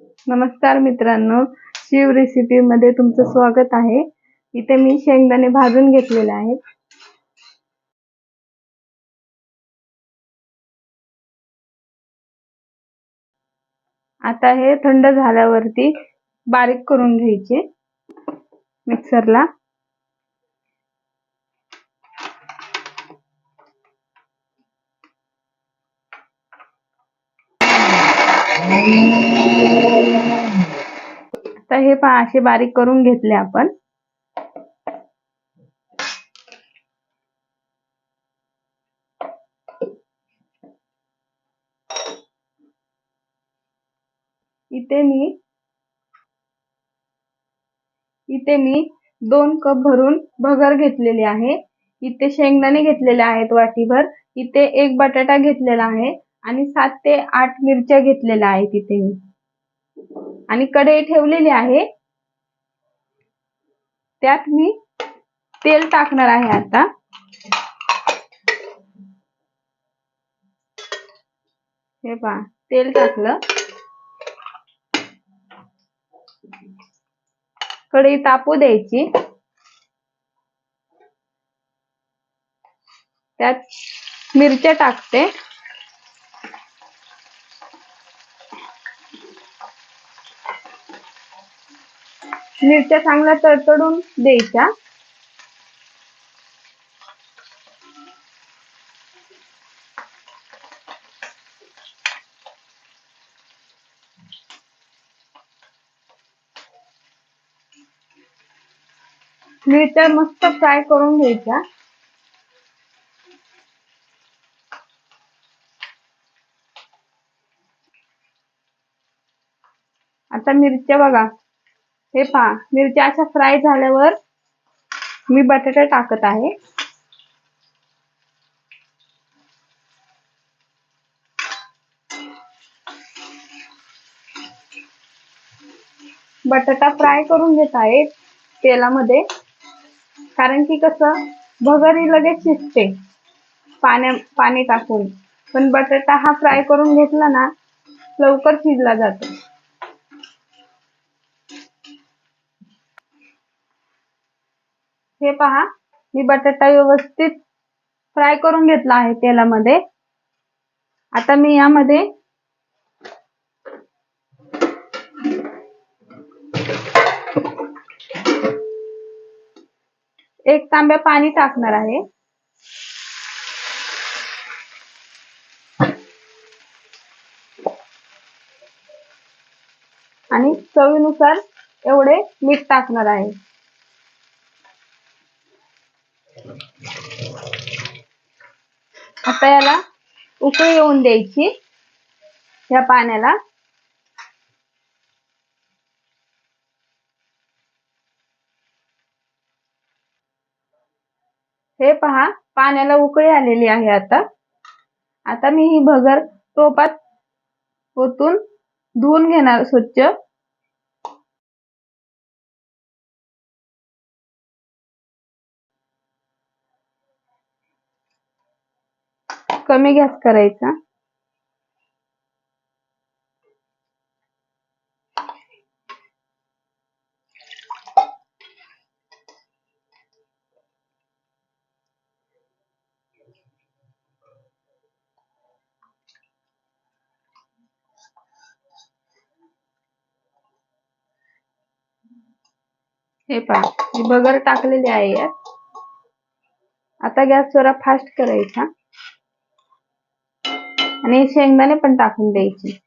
नमस्कार मित्रांनो शिव रेसिपी मध्ये तुमचं स्वागत आहे. इथे मी शेंगदाणे भाजून घेतलेले आहेत. आता हे थंड झाल्यावरती बारीक करून घ्यायचे मिक्सरला. हे पहा असे बारीक करून घेतले आपण. इथे मी इथे मी दोन कप भरून भगर घेतलेली आहे. इथे शेंगदाणे घेतलेले आहेत वाटीभर. इथे एक बटाटा घेतलेला आहे आणि सात ते आठ मिरच्या घेतलेल्या आहेत इथे मी. आणि कढई ठेवलेली आहे. त्यात मी तेल टाकणार आहे आता. हे पहा तेल टाकलं. कढई तापू द्यायची. त्यात मिरच्या टाकते. मिरच्या चांगल्या तडतडून द्यायच्या. मिरच्या मस्त फ्राय करून घ्यायच्या. आता मिरच्या बघा. हे पहा मिरच्या अशा फ्राय झाल्यावर मी बटाटा टाकत आहे. बटाटा फ्राय करून घेत आहे तेलामध्ये. कारण की कसं भगरी लगेच शिजते पाण्या पाणी टाकून. पण बटाटा हा फ्राय करून घेतला ना लवकर शिजला जातो. हे पहा मी बटाटा व्यवस्थित फ्राय करून घेतला आहे तेलामध्ये. आता मी यामध्ये एक तांब्या पाणी टाकणार आहे. आणि चवीनुसार एवढे मीठ टाकणार आहे. आता याला उकळी येऊन द्यायची या पाण्याला. हे पहा पाण्याला उकळी आलेली आहे आता. आता मी ही भगर टोपात ओतून धुवून घेणार स्वच्छ. कमी गॅस करायचा. हे पहा बगर टाकलेली आहे यात. आता गॅस जरा फास्ट करायचा. आणि शेंगदाणे पण टाकून द्यायचे.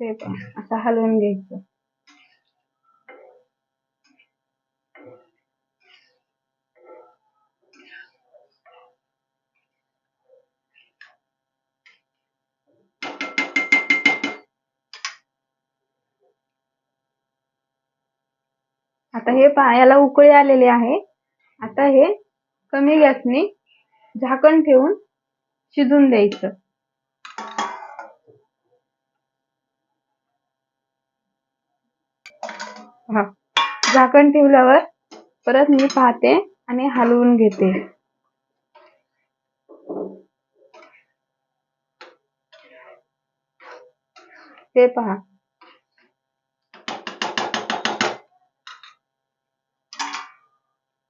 ते पहा असं हलवून घ्यायचं. आता हे पहा याला उकळी आलेली आहे. आता हे कमी गॅसने झाकण ठेवून शिजून द्यायचं. हा. झाकण ठेवल्यावर परत मी पाहते आणि हलवून घेते. ते पहा.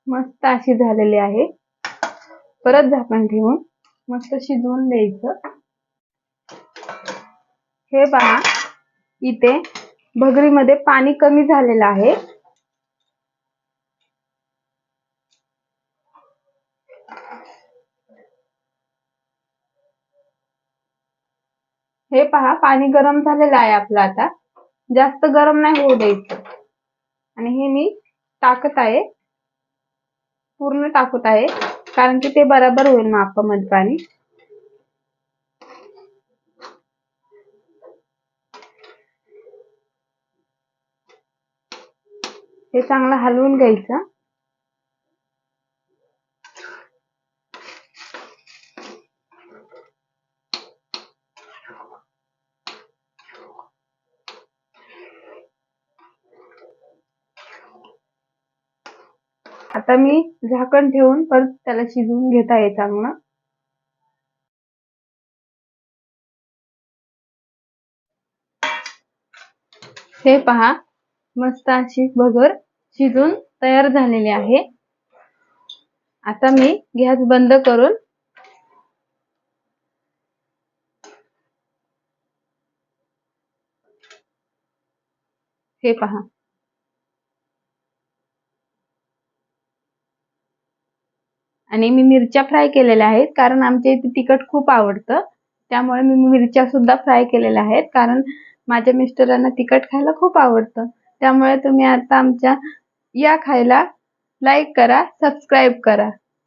मस्त अशी झालेली आहे. परत झाकण ठेवून मस्त शिजवून द्यायचं. हे पहा इथे भगरीमध्ये पाणी कमी झालेलं आहे. हे पहा पाणी गरम झालेलं आहे आपलं आता. जास्त गरम नाही होऊ द्यायचं. आणि हे मी टाकत आहे. पूर्ण टाकत आहे. कारण की ते बरोबर होईल मापामध्ये पाणी. हे चांगलं हलवून घ्यायचं. आता मी झाकण ठेवून परत त्याला शिजवून घेता आहे चांगलं हे पहा मस्त अशी भगर शिजून तयार झालेली आहे. आता मी गॅस बंद करून हे पहा. आणि मी मिरच्या फ्राय केलेल्या आहेत कारण आमच्या इथे तिखट खूप आवडतं. त्यामुळे मी मिरच्या सुद्धा फ्राय केलेल्या आहेत कारण माझ्या मिस्टरांना तिखट खायला खूप आवडतं. त्यामुळे तुम्ही आता आमच्या या खायला लाईक करा सबस्क्राईब करा.